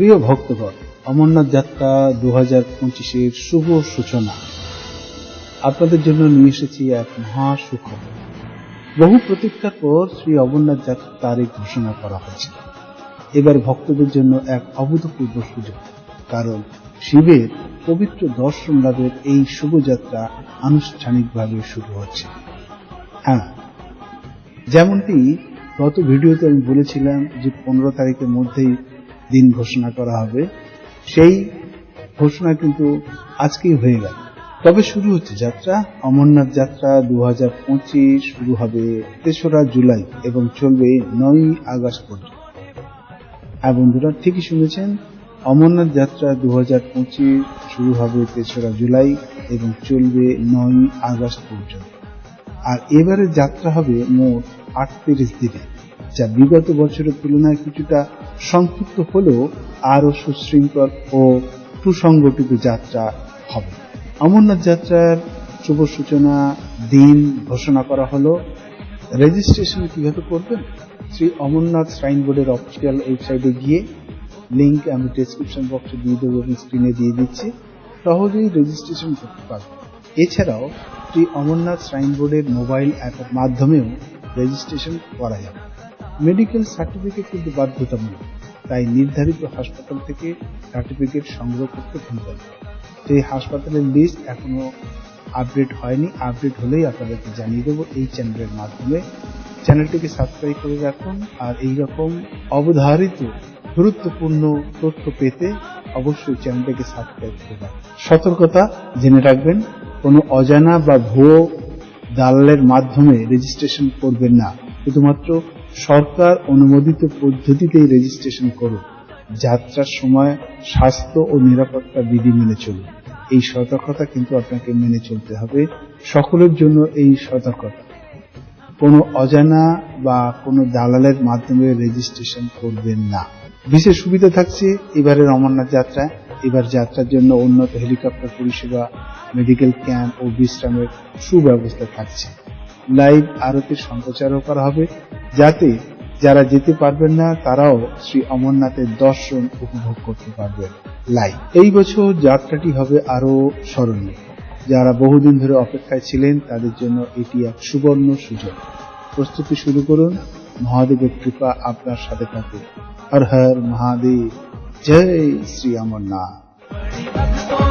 প্রিয় ভক্তগণ, অমরনাথ যাত্রা দু হাজার পঁচিশের শুভ সূচনা। আপনাদের জন্য নিয়ে এসেছি এক মহা সুখবর বহু প্রতীক্ষার পর শ্রী অমরনাথ যাত্রার তারিখ ঘোষণা করা হয়েছে এবার ভক্তদের জন্য এক অভূতপূর্ব সুযোগ, কারণ শিবের পবিত্র দর্শন লাভের এই শুভযাত্রা আনুষ্ঠানিকভাবে শুরু হচ্ছে। হ্যাঁ যেমনটি গত ভিডিওতে আমি বলেছিলাম যে পনেরো তারিখের মধ্যেই দিন ঘোষণা করা হবে। সেই ঘোষণা কিন্তু আজকেই হয়ে গেল। তবে শুরু হচ্ছে যাত্রা। অমরনাথ যাত্রা দু হাজার পঁচিশ শুরু হবে তেসরা জুলাই এবং চলবে নয় আগস্ট পর্যন্ত। হ্যাঁ বন্ধুরা, ঠিকই শুনেছেন, অমরনাথ যাত্রা দু হাজার পঁচিশ শুরু হবে তেসরা জুলাই এবং চলবে নয় আগস্ট পর্যন্ত। আর এবারে যাত্রা হবে মোট আটত্রিশ দিনে, যা বিগত বছরের তুলনায় কিছুটা সংক্ষিপ্ত হলেও আরও সুশৃঙ্খল ও সুসংগঠিত যাত্রা হবে। অমরনাথ যাত্রার শুভ সূচনা দিন ঘোষণা করা হলো। রেজিস্ট্রেশন কীভাবে করবেন? শ্রী অমরনাথ শ্রাইন বোর্ডের অফিসিয়াল ওয়েবসাইটে গিয়ে লিংক আমি ডেসক্রিপশন বক্সে দিয়ে দেবো এবং স্ক্রিনে দিয়ে দিচ্ছি। সহজেই রেজিস্ট্রেশন করতে পারবেন। এছাড়াও শ্রী অমরনাথ শ্রাইন বোর্ডের মোবাইল অ্যাপের মাধ্যমেও রেজিস্ট্রেশন করা যাবে। মেডিকেল সার্টিফিকেট কিন্তু বাধ্যতামূলক। তাই নির্ধারিত হাসপাতাল থেকে সার্টিফিকেট সংগ্রহ করতে ভুলবেন না। সেই হাসপাতালের লিস্ট এখনও আপডেট হয়নি। আপডেট হলেই আপনাদেরকে জানিয়ে দেবো এই চ্যানেলের মাধ্যমে। চ্যানেলটিকে সাবস্ক্রাইব করে রাখুন আর এই রকম অবধারিত, গুরুত্বপূর্ণ তথ্য পেতে অবশ্যই চ্যানেলটিকে সাবস্ক্রাইব করে রাখুন। সতর্কতা জেনে রাখবেন, কোনো অজানা বা ভুয়ো দালালের মাধ্যমে রেজিস্ট্রেশন করবেন না। শুধুমাত্র সরকার অনুমোদিত পদ্ধতিতেই রেজিস্ট্রেশন করুন যাত্রার সময় স্বাস্থ্য ও নিরাপত্তা বিধি মেনে চলুন এই সতর্কতা কিন্তু আপনাকে মেনে চলতে হবে। সকলের জন্য এই সতর্কতা। কোনো অজানা বা কোনো দালালের মাধ্যমে রেজিস্ট্রেশন করবেন না। বিশেষ সুবিধা থাকছে এবারের অমরনাথ যাত্রায়। এবার যাত্রার জন্য উন্নত হেলিকপ্টার পরিষেবা মেডিকেল ক্যাম্প ও বিশ্রামের সুব্যবস্থা থাকছে। লাইভ আরতির সম্প্রচারও করা হবে। যাতে যারা যেতে পারবেন না, তারাও শ্রী অমরনাথের দর্শন উপভোগ করতে পারবেন। লাই। এই বছর যাত্রাটি হবে আরও স্মরণীয়। যারা বহুদিন ধরে অপেক্ষায় ছিলেন, তাদের জন্য এটি এক সুবর্ণ সুযোগ। প্রস্তুতি শুরু করুন। মহাদেবের কৃপা আপনার সাথে থাকে হর হর মহাদেব। জয় শ্রী অমরনাথ।